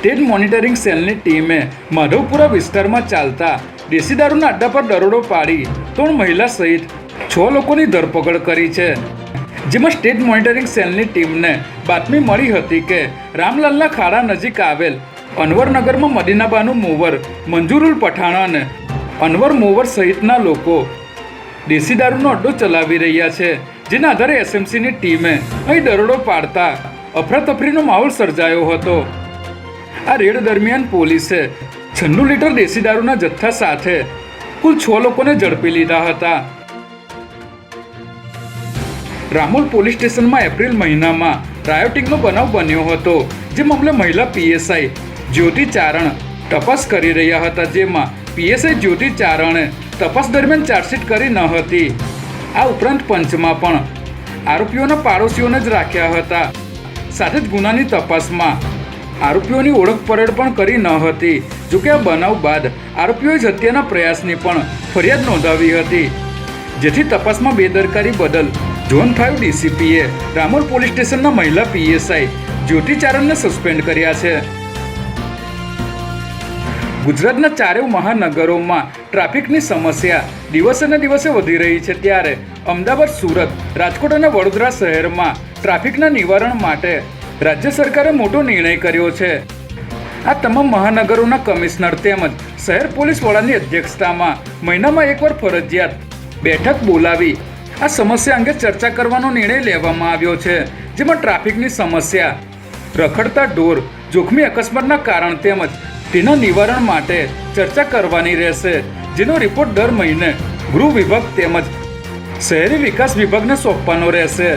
State monitoring સેલની ટીમે માધવપુરા વિસ્તારમાં ચાલતા દેશી દારૂના અડ્ડા પર દરોડો પાડી ત્રણ મહિલા સહિત છ લોકોની ધરપકડ કરી છે. જેમાં સ્ટેટ મોનિટરિંગ સેલની ટીમને બાતમી મળી હતી કે રામલાલના ખાડા નજીક આવેલ અનવરનગરમાં મદીનાબાનું મોવર, મંજુરુલ પઠાણ અને અનવર મોવર સહિતના લોકો દેશી દારૂનો અડ્ડો ચલાવી રહ્યા છે. જેના આધારે એસએમસીની ટીમે અહીં દરોડો પાડતા અફરાતફરીનો માહોલ સર્જાયો હતો. આ રેડ દરમિયાન પોલીસે છન્નું લીટર દેશી દારૂના જથ્થા સાથે કુલ છ લોકોને ઝડપી લીધા હતા. રામોલ પોલીસ સ્ટેશનમાં એપ્રિલ મહિનામાં રાયોટિંગનો બનાવ બન્યો હતો, જે મામલે મહિલા પીએસઆઈ જ્યોતિ ચારણ તપાસ કરી રહ્યા હતા, જેમાં પીએસઆઈ જ્યોતિ ચારણે તપાસ દરમિયાન ચાર્જશીટ કરી ન હતી. આ ઉપરાંત પંચમાં પણ આરોપીઓના પાડોશીઓને જ રાખ્યા હતા. સાથે જ ગુનાની તપાસમાં આરોપીઓની ઓળખ પરેડ પણ કરી ન હતી. જોકે આ બનાવ બાદ આરોપીઓએ જ હત્યાના પ્રયાસની પણ ફરિયાદ નોંધાવી હતી. જેથી તપાસમાં બેદરકારી બદલ ઝોન ફાઇવ ડીસીપીએ રામોલ પોલીસ સ્ટેશનના મહિલા પીએસઆઈ જ્યોતિ ચારણને સસ્પેન્ડ કર્યા છે. ગુજરાતના ચારેય મહાનગરોમાં ટ્રાફિકની સમસ્યા દિવસે દિવસે વધી રહી છે ત્યારે અમદાવાદ, સુરત, રાજકોટ અને વડોદરા શહેરમાં ટ્રાફિકના નિવારણ માટે રાજ્ય સરકારે મોટો નિર્ણય કર્યો છે. આ તમામ મહાનગરોના કમિશનર તેમજ શહેર પોલીસ વડાની અધ્યક્ષતામાં મહિનામાં એકવાર ફરજિયાત બેઠક બોલાવી આ સમસ્યા અંગે ચર્ચા કરવાનો નિર્ણય લેવામાં આવ્યો છે, જેમાં ટ્રાફિકની સમસ્યા, રખડતા ઢોર, જોખમી અકસ્માતના કારણ તેમજ તેના નિવારણ માટે ચર્ચા કરવાની રહેશે, જેનો રિપોર્ટ દર મહિને ગૃહ વિભાગ તેમજ શહેરી વિકાસ વિભાગને સોંપવાનો રહેશે.